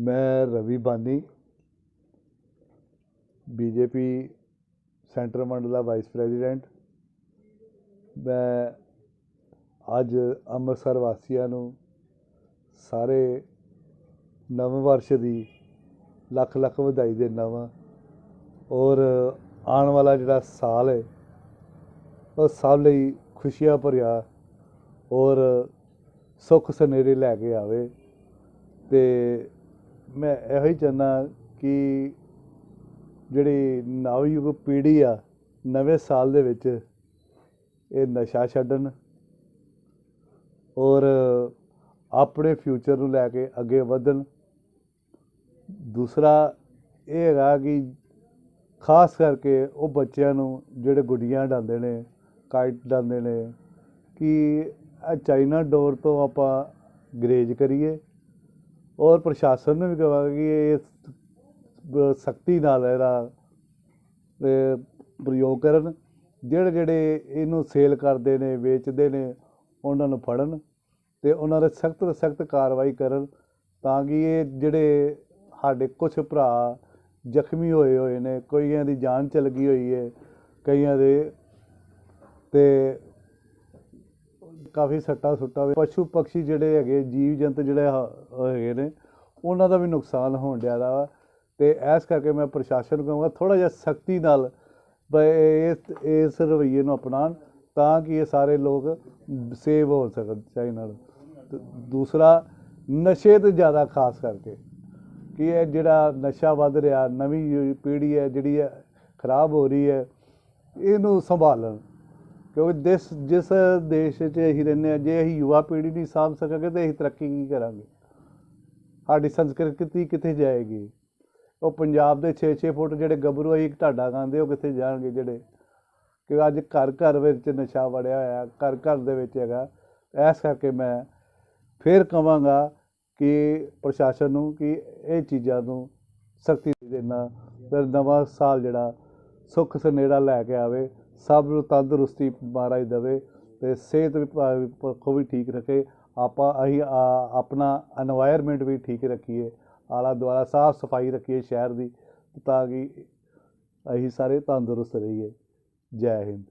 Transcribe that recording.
ਮੈਂ Ravi Bani BJP centre ਮੰਡਲ ਦਾ vice president. ਮੈਂ ਅੱਜ ਅੰਮ੍ਰਿਤਸਰ ਵਾਸੀਆਂ ਨੂੰ ਸਾਰੇ ਨਵੇਂ ਵਰਸ਼ ਦੀ ਲੱਖ ਲੱਖ ਵਧਾਈ ਦਿੰਦਾ ਵਾਂ। ਔਰ ਆਉਣ ਵਾਲਾ ਜਿਹੜਾ ਸਾਲ ਹੈ ਉਹ ਸਭ ਲਈ ਖੁਸ਼ੀਆਂ ਭਰਿਆ ਔਰ ਸੁੱਖ ਸਨੇਰੇ ਲੈ ਕੇ ਆਵੇ ਤੇ ਮੈਂ ਇਹੋ ਹੀ ਚਾਹੁੰਦਾ ਕਿ ਜਿਹੜੀ ਨਵਯੁਗ ਪੀੜ੍ਹੀ ਆ, ਨਵੇਂ ਸਾਲ ਦੇ ਵਿੱਚ ਇਹ ਨਸ਼ਾ ਛੱਡਣ ਔਰ ਆਪਣੇ ਫਿਊਚਰ ਨੂੰ ਲੈ ਕੇ ਅੱਗੇ ਵਧਣ। ਦੂਸਰਾ ਇਹ ਹੈਗਾ ਕਿ ਖਾਸ ਕਰਕੇ ਉਹ ਬੱਚਿਆਂ ਨੂੰ ਜਿਹੜੇ ਗੁੱਡੀਆਂ ਡਾਉਂਦੇ ਨੇ, ਕਾਈਟ ਡਾਉਂਦੇ ਨੇ, ਕਿ ਇਹ ਚਾਈਨਾ ਡੋਰ ਤੋਂ ਆਪਾਂ ਗਰੇਜ ਕਰੀਏ। ਔਰ ਪ੍ਰਸ਼ਾਸਨ ਨੂੰ ਵੀ ਕਹਾਂਗੇ ਕਿ ਇਹ ਸਖਤੀ ਨਾਲ ਇਹਦਾ ਪ੍ਰਯੋਗ ਕਰਨ। ਜਿਹੜੇ ਜਿਹੜੇ ਇਹਨੂੰ ਸੇਲ ਕਰਦੇ ਨੇ, ਵੇਚਦੇ ਨੇ, ਉਹਨਾਂ ਨੂੰ ਫੜਨ ਤੇ ਉਹਨਾਂ ਦੇ ਸਖਤ ਤੋਂ ਸਖਤ ਕਾਰਵਾਈ ਕਰਨ ਤਾਂ ਕਿ ਇਹ ਜਿਹੜੇ ਸਾਡੇ ਕੁਝ ਭਰਾ ਜ਼ਖਮੀ ਹੋਏ ਹੋਏ ਨੇ, ਕਈਆਂ ਦੀ ਜਾਨ ਚਲ ਗਈ ਹੋਈ ਹੈ, ਕਈਆਂ ਦੇ ਤੇ ਕਾਫੀ ਸੱਟਾ ਸੁੱਟਾ ਵੀ। ਪਸ਼ੂ ਪਕਸ਼ੀ ਜਿਹੜੇ ਹੈਗੇ, ਜੀਵ ਜੰਤ ਜਿਹੜੇ ਹੈਗੇ ਨੇ, ਉਹਨਾਂ ਦਾ ਵੀ ਨੁਕਸਾਨ ਹੋਣ ਡਿਆ ਦਾ ਵਾ। ਤੇ ਇਸ ਕਰਕੇ ਮੈਂ ਪ੍ਰਸ਼ਾਸਨ ਨੂੰ ਕਹਾਂਗਾ ਥੋੜਾ ਜਿਹਾ ਸਖਤੀ ਨਾਲ ਇਸ ਇਸ ਰਵੱਈਏ ਨੂੰ ਅਪਣਾਉਣ, ਤਾਂ ਕਿ ਇਹ ਸਾਰੇ ਲੋਕ ਸੇਵ ਹੋ ਸਕਣ ਚਾਈਨਾ ਨਾਲ। ਦੂਸਰਾ, ਨਸ਼ੇ ਤੇ ਜ਼ਿਆਦਾ ਖਾਸ ਕਰਕੇ, ਕਿ ਇਹ ਜਿਹੜਾ ਨਸ਼ਾ ਵੱਧ ਰਿਹਾ, ਨਵੀਂ ਪੀੜ੍ਹੀ ਹੈ, ਜਿਹੜੀ ਹੈ, ਖਰਾਬ ਹੋ ਰਹੀ ਹੈ, ਇਹਨੂੰ ਸੰਭਾਲਣ। ਕਿਉਂਕਿ ਜਿਸ ਜਿਸ ਦੇਸ਼ 'ਚ ਅਸੀਂ ਰਹਿੰਦੇ ਹਾਂ, ਜੇ ਅਸੀਂ ਯੁਵਾ ਪੀੜ੍ਹੀ ਨਹੀਂ ਸਾਂਭ ਸਕਾਂਗੇ ਤਾਂ ਅਸੀਂ ਤਰੱਕੀ ਕੀ ਕਰਾਂਗੇ? ਸਾਡੀ ਸੰਸਕ੍ਰਿਤੀ ਕਿੱਥੇ ਜਾਏਗੀ? ਉਹ ਪੰਜਾਬ ਦੇ 6-6 ਫੁੱਟ ਜਿਹੜੇ ਗੱਭਰੂ ਅਸੀਂ ਢਾਡਾ ਗਾਉਂਦੇ ਉਹ ਕਿੱਥੇ ਜਾਣਗੇ ਜਿਹੜੇ? ਕਿ ਅੱਜ ਘਰ ਘਰ ਵਿੱਚ ਨਸ਼ਾ ਵੜਿਆ ਹੋਇਆ, ਘਰ ਘਰ ਦੇ ਵਿੱਚ ਹੈਗਾ। ਇਸ ਕਰਕੇ ਮੈਂ ਫੇਰ ਕਵਾਂਗਾ ਕਿ ਪ੍ਰਸ਼ਾਸਨ ਨੂੰ ਕਿ ਇਹ ਚੀਜ਼ਾਂ ਨੂੰ ਸਖਤੀ ਦੇਣਾ ਫਿਰ ਨਵਾਂ ਸਾਲ ਜਿਹੜਾ ਸੁੱਖ ਸਨੇੜਾ ਲੈ ਕੇ ਆਵੇ। ਸਭ ਨੂੰ ਤੰਦਰੁਸਤੀ ਮਹਾਰਾਜ ਦੇਵੇ ਤੇ ਸਿਹਤ ਵੀ ਪੱਖੋਂ ਵੀ ਠੀਕ ਰੱਖੇ। ਆਪਾਂ ਅਹੀ ਆਪਣਾ এনवायरमेंट ਵੀ ਠੀਕ ਰੱਖੀਏ। ਆਲਾ ਦੁਆਲਾ ਸਾਫ਼ ਸਫ਼ਾਈ ਰੱਖੀਏ ਸ਼ਹਿਰ ਦੀ, ਤਾਂ ਕਿ ਅਸੀਂ ਸਾਰੇ ਤੰਦਰੁਸਤ ਰਹੀਏ। ਜੈ ਹਿੰਦ।